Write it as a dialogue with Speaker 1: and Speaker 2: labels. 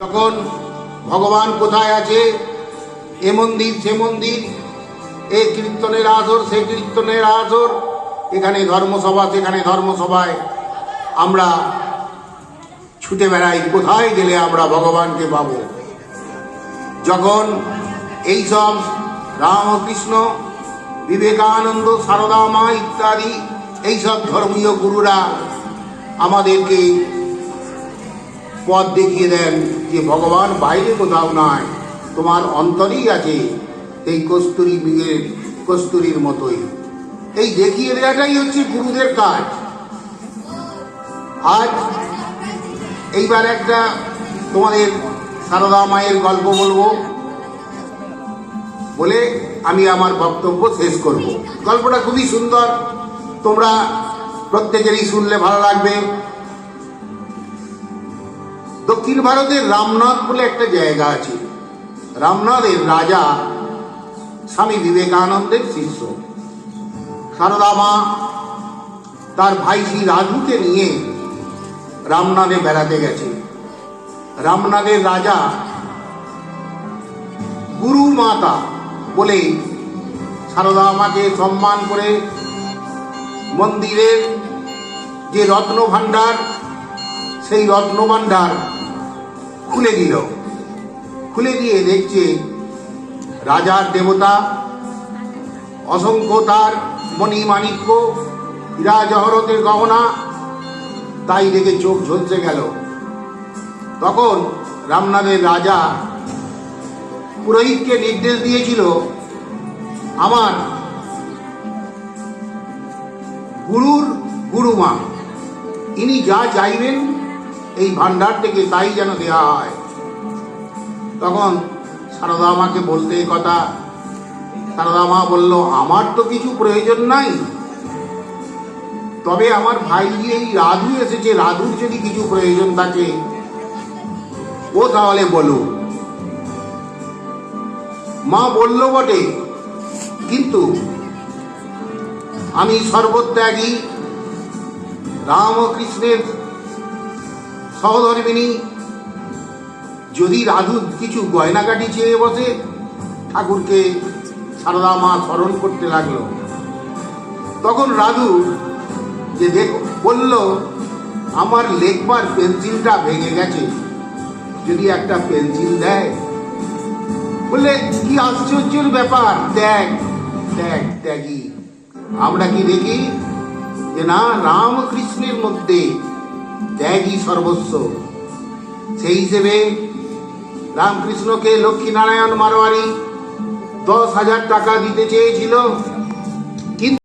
Speaker 1: তখন ভগবান কোথায় আছে? এ মন্দির, সে মন্দির, এ কীর্তনের আসর সে কীর্তনের আসর এখানে ধর্মসভা, সেখানে ধর্মসভায় আমরা ছুটে বেড়াই, কোথায় গেলে আমরা ভগবানকে পাব? যখন এইসব রামকৃষ্ণ, বিবেকানন্দ, সারদা মা ইত্যাদি এইসব ধর্মীয় গুরুরা আমাদেরকে পথ দেখিয়ে দেন যে ভগবান বাইরে কোথাও নয় তোমার অন্তরেই আছে এই কস্তুরী বীরের কস্তুরীর মতোই। এই দেখিয়ে দেওয়াটাই হচ্ছে গুরুদের কাজ। আজ এইবার একটা তোমাদের সারদা মায়ের গল্প বলব। বলে আমি আমার বক্তব্য শেষ করব। গল্পটা খুবই সুন্দর। তোমরা প্রত্যেকেরই শুনলে ভালো লাগবে। দক্ষিণ ভারতের রামনাথ বলে একটা জায়গা আছে। রামনাথের রাজা স্বামী বিবেকানন্দের শিষ্য। সারদা মা তার ভাই শ্রী রাজুকে নিয়ে রামনাথে বেড়াতে গেছে। রামনাথের রাজা গুরু মাতা বলে সারদা মাকে সম্মান করে মন্দিরের যে রত্ন ভাণ্ডার সেই রত্ন ভাণ্ডার খুলে দিল খুলে দিয়ে দেখছে রাজার দেবতা, অসংখ্য তার মণি মাণিক্য হীরা জহরতের গহনা, তাই দেখে চোখ ঝলসে গেল। তখন রামনাথের রাজা পুরোহিতকে নির্দেশ দিয়েছিল, আমার গুরুর গুরুমা, ইনি যা চাইবেন এই ভান্ডার থেকে তাই যেন দেওয়া হয়। তখন সারদা মাকে বলতে কথা। সারদা মা বলল, আমার তো কিছু প্রয়োজন নাই। তবে আমার ভাই এই রাধু এসেছে, রাধুর যদি কিছু প্রয়োজন থাকে, ও তাহলে বলো। মা বলল, বটে, কিন্তু আমি সর্বত্যাগী রামকৃষ্ণের সহধর্মিনী, যদি রাধু কিছু গয়নাগাটি চেয়ে বসে, ঠাকুরকে সারদা মা স্মরণ করতে লাগল। তখন রাধু যে দেখ, বলল, আমার লেখবার পেন্সিলটা ভেঙে গেছে। যদি একটা পেন্সিল দেয়? বললে, কি আশ্চর্যের ব্যাপার ত্যাগ ত্যাগ ত্যাগী। আমরা কি দেখি যে না, রামকৃষ্ণের মধ্যে ত্যাগই সর্বস্ব। সেই হিসেবে রামকৃষ্ণকে লক্ষ্মীনারায়ণ মারোয়ারি দশ হাজার টাকা দিতে চেয়েছিল